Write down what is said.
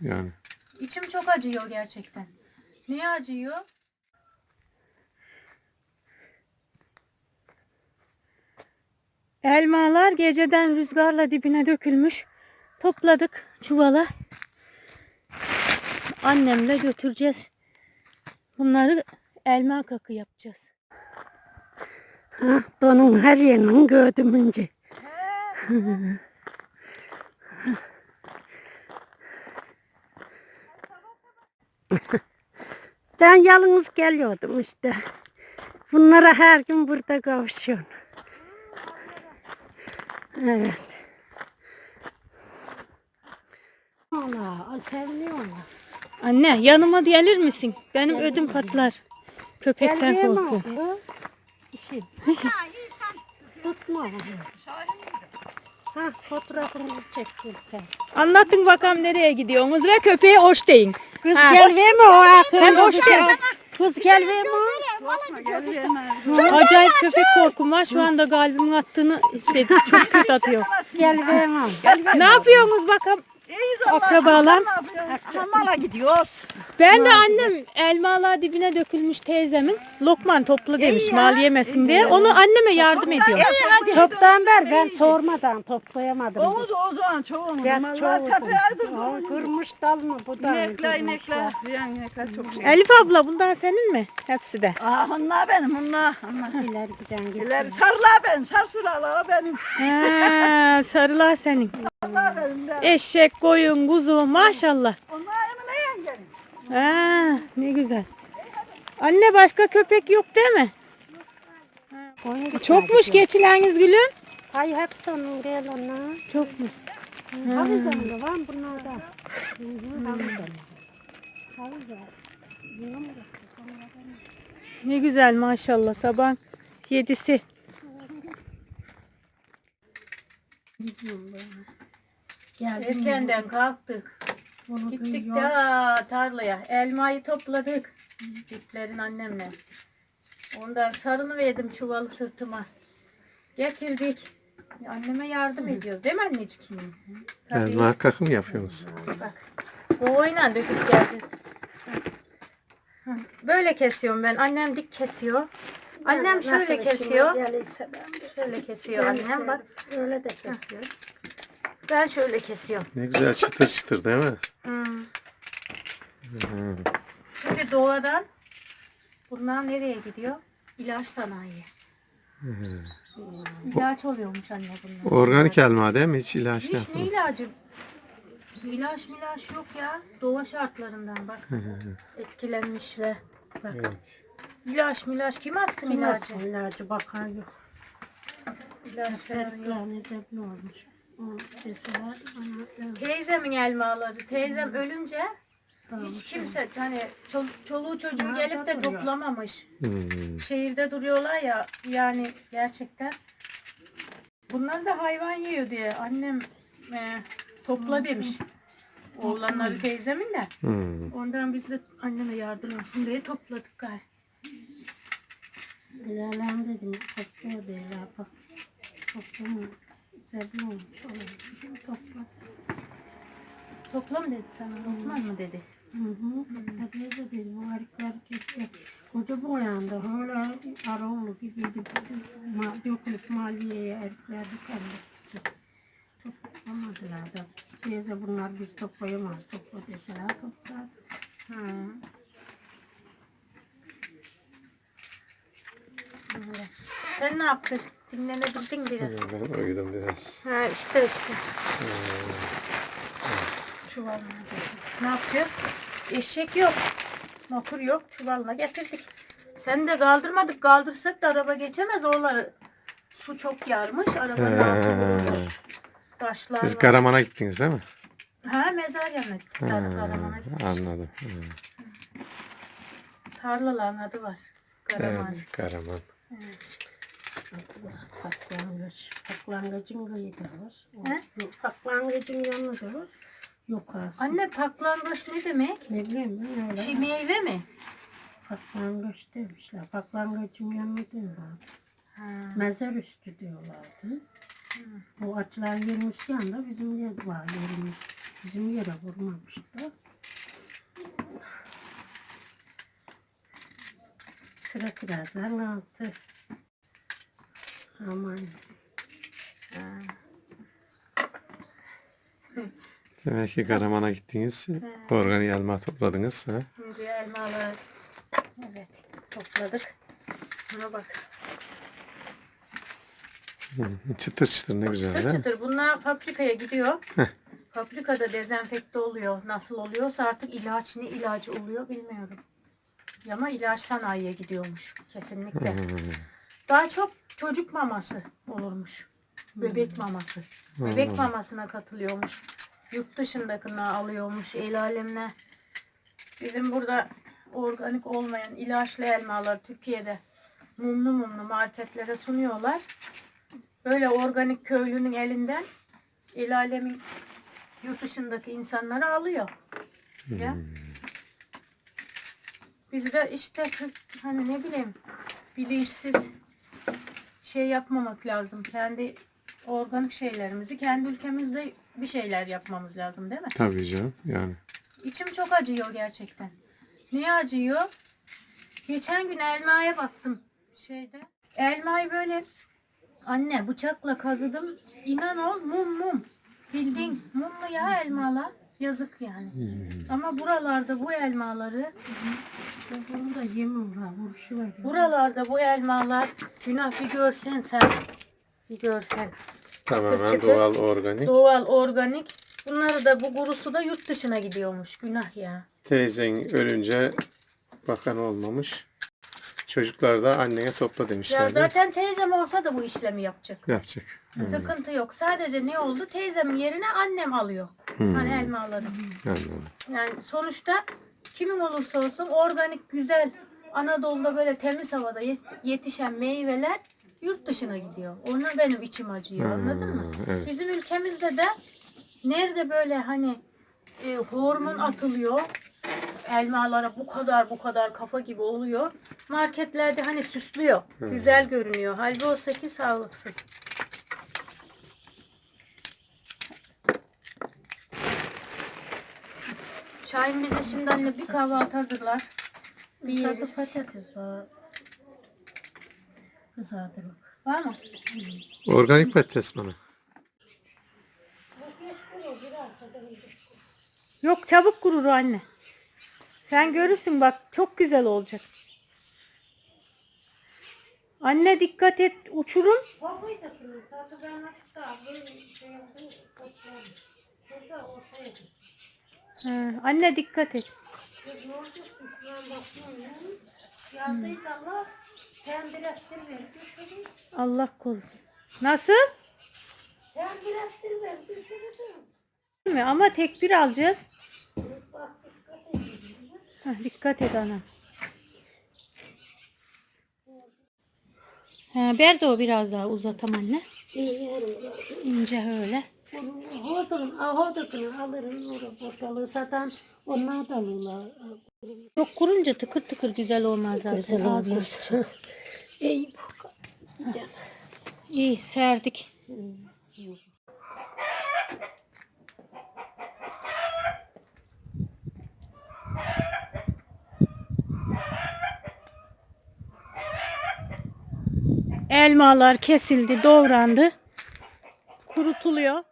Yani. İçim çok acıyor gerçekten. Niye acıyor? Elmalar geceden rüzgarla dibine dökülmüş. Topladık çuvala. Annemle götüreceğiz. Bunları elma kakı yapacağız. Ha, donun her yerini gördüm önce. ben yalnız geliyordum işte. Bunlara her gün burada kavuşuyorum. Evet. Allah, sevmiyorum. Anne yanıma gelir misin? Benim ödüm patlar. Köpekten Gelmeyeyim korkuyorum. mi? İşim. Tutma. Ha, fotoğrafımızı çektik. Anlatın bakalım nereye gidiyorsunuz ve köpeğe hoş deyin. Kız Ha, gel verme o akıllı. Sen hoş gel. Kız gel verme. Acayip köpek korkum var. Şu anda kalbimin attığını hissediyorum. Çok sık atıyor. Gel verme. Ne yapıyorsunuz bakalım? Akrabalar. Hamala gidiyoruz. Ben de annem elmalar dibine dökülmüş teyzemin lokman topla demiş mal yemesin diye. Onu anneme yardım ediyor. Çoktan ver ben sormadan toplayamadım. Onu da o zaman çoğunu. Ben tepeydi. kırmış dal mı bu da? İnekler inekler. Ziyan inekler çok şey. Elif abla bundan senin mi? Hepsi de. Aa onlar benim onlar. onlar. İleri giden gitti. İleri sarılar benim. Sar sulalar benim. Ha, sarılar senin. Sarılar benim de. Eşek, koyun, kuzu maşallah. Yengenin. Ha, ne güzel. Anne başka köpek yok değil mi? Koyun Çokmuş geçileriniz gülüm. Hayır hepsi onun değil onlar. Çokmuş. Havuzda var bunlarda. Hı hı, Havuzda. Da. Ne güzel maşallah sabah yedisi. Erkenden kalktık. Gittik de tarlaya. Elmayı topladık. Diplerin annemle. Ondan sarını verdim çuvalı sırtıma. Getirdik. Anneme yardım ediyoruz değil mi anneciğim? Tabii. Elma kakı mı yapıyorsunuz? Bak. Boğuyla döküp geleceğiz. Böyle kesiyorum ben. Annem dik kesiyor. Annem şöyle kesiyor. Şöyle kesiyor annem bak. Öyle de kesiyor. Ben şöyle kesiyorum. Ne güzel çıtır çıtır değil mi? Hı. Şimdi doğadan bunlar nereye gidiyor? İlaç sanayi. İlaç oluyormuş anne bunlar. Organik elma değil mi? Hiç ilaçlı Hiç ne ilacı? İlaç milaç yok ya. Doğa şartlarından bak. Etkilenmiş ve bak. İlaç milaç kim astın ilacı? İlacı. İlacı bakan yok. İlaç falan yok. Olmuş. Teyzemin elmaları. Teyzem ölünce hiç kimse hani çol- çoluğu çocuğu gelip de toplamamış. Hmm. Şehirde duruyorlar ya yani gerçekten. Bunlar da hayvan yiyor diye annem e, topla demiş. Oğlanları teyzemin de. Hmm. Ondan biz de anneme yardım olsun diye topladık galiba. İlerleyen dedim. Topluyor diye yapar. Topluyor. Zevkli olmuş. Olur. Topla. Topla mı dedi sana? Toplar mı dedi? Hı hı. Tabii de dedim. O harikler keşke. Koca boyandı. Hala Aroğlu gibiydi. Ma dökülüp maliyeye erkekler dikenli. Toplamadılar da. Teyze bunlar biz toplayamaz. Topla deseler toplar. Hı. Öyle. Sen ne yaptın? Dinlenebildin biraz. Ben uyudum biraz. Ha işte işte. Çuvalla Ne yapacağız? Eşek yok. Motor yok. Çuvalla getirdik. Sen de kaldırmadık. Kaldırsak da araba geçemez. Oraları su çok yarmış. Arabanın altı vurulmuş. Taşlar Siz var. Karaman'a gittiniz değil mi? Ha mezar yanına gittik. Ha, Karaman'a gittik. anladım. Hı. Tarlaların adı var. Karaman. Evet, Karaman. Paklangıç. Paklangıcın kıyıdırız. He? Paklangıcın yanıdırız. Yukarısı. Anne paklangoç ne demek? Ne bileyim ben öyle. Çiğ meyve mi? Paklangıç demişler. Paklangıcın yanı diyorlardı. Ha. Mezar üstü diyorlardı. Bu açılan yerimiz yanında bizim yer var yerimiz. Bizim yere vurmamış da. Sıra birazdan altı. Aman. Demek ki Karaman'a gittiniz. Organik elma topladınız. Ha? Şimdi elmaları evet topladık. Buna bak. Çıtır çıtır ne güzel Çıtır değil mi? çıtır. Bunlar fabrikaya gidiyor. Fabrikada dezenfekte oluyor. Nasıl oluyorsa artık ilaç ne ilacı oluyor bilmiyorum. Ama ilaç sanayiye gidiyormuş. Kesinlikle. Daha çok çocuk maması olurmuş. Bebek maması. Bebek mamasına katılıyormuş. Yurt dışındakine alıyormuş. El alemine. Bizim burada organik olmayan ilaçlı elmalar Türkiye'de mumlu mumlu marketlere sunuyorlar. Böyle organik köylünün elinden el alemin yurt dışındaki insanları alıyor. Ya. Biz de işte hani ne bileyim bilinçsiz şey yapmamak lazım. Kendi organik şeylerimizi kendi ülkemizde bir şeyler yapmamız lazım değil mi? Tabii canım yani. İçim çok acıyor gerçekten. Niye acıyor? Geçen gün elmaya baktım şeyde. Elmayı böyle anne bıçakla kazıdım. İnan ol mum mum. Bildiğin mumlu ya elmalar. Yazık yani. Ama buralarda bu elmaları, Bunun da yemi var, vuruşu var. buralarda bu elmalar günah bir görsen sen. Bir görsen. Tamamen çıtır. doğal organik. Doğal, organik. Bunları da bu gurusu da yurt dışına gidiyormuş. Günah ya. Teyzen ölünce bakan olmamış. Çocuklar da anneye topla Ya demişlerdi. zaten teyzem olsa da bu işlemi yapacak. Yapacak. Sıkıntı yok. Sadece ne oldu? Teyzemin yerine annem alıyor. Hani elmaları. Anladım. Yani sonuçta kimin olursa olsun organik güzel Anadolu'da böyle temiz havada yet- yetişen meyveler yurt dışına gidiyor. Ona benim içim acıyor. Anladın mı? evet. Bizim ülkemizde de nerede böyle hani e, hormon atılıyor elmalara bu kadar bu kadar kafa gibi oluyor. Marketlerde hani süslüyor. Güzel görünüyor. Halbuki o ki sağlıksız. Şahin bize şimdi anne bir kahvaltı hazırlar. Bir yeriz. patates var. Var mı? Organik patates bana. Yok çabuk kurur anne. Sen görürsün bak çok güzel olacak. Anne dikkat et uçurum. Şey. Ha, anne dikkat et. Kız sen biraz sır ver. Allah korusun. Nasıl? Sen biraz sır ver. Değil mi? Ama tekbir alacağız. Bak dikkat. Heh, dikkat et ana. Ha, ver de o biraz daha uzatam anne. İnce öyle. Hodun, hodun alırım ortalığı satan onlar da alırlar. Çok kurunca tıkır tıkır güzel olmaz zaten. Güzel Az olmaz. İyi. İyi serdik. Elmalar kesildi, doğrandı. Kurutuluyor.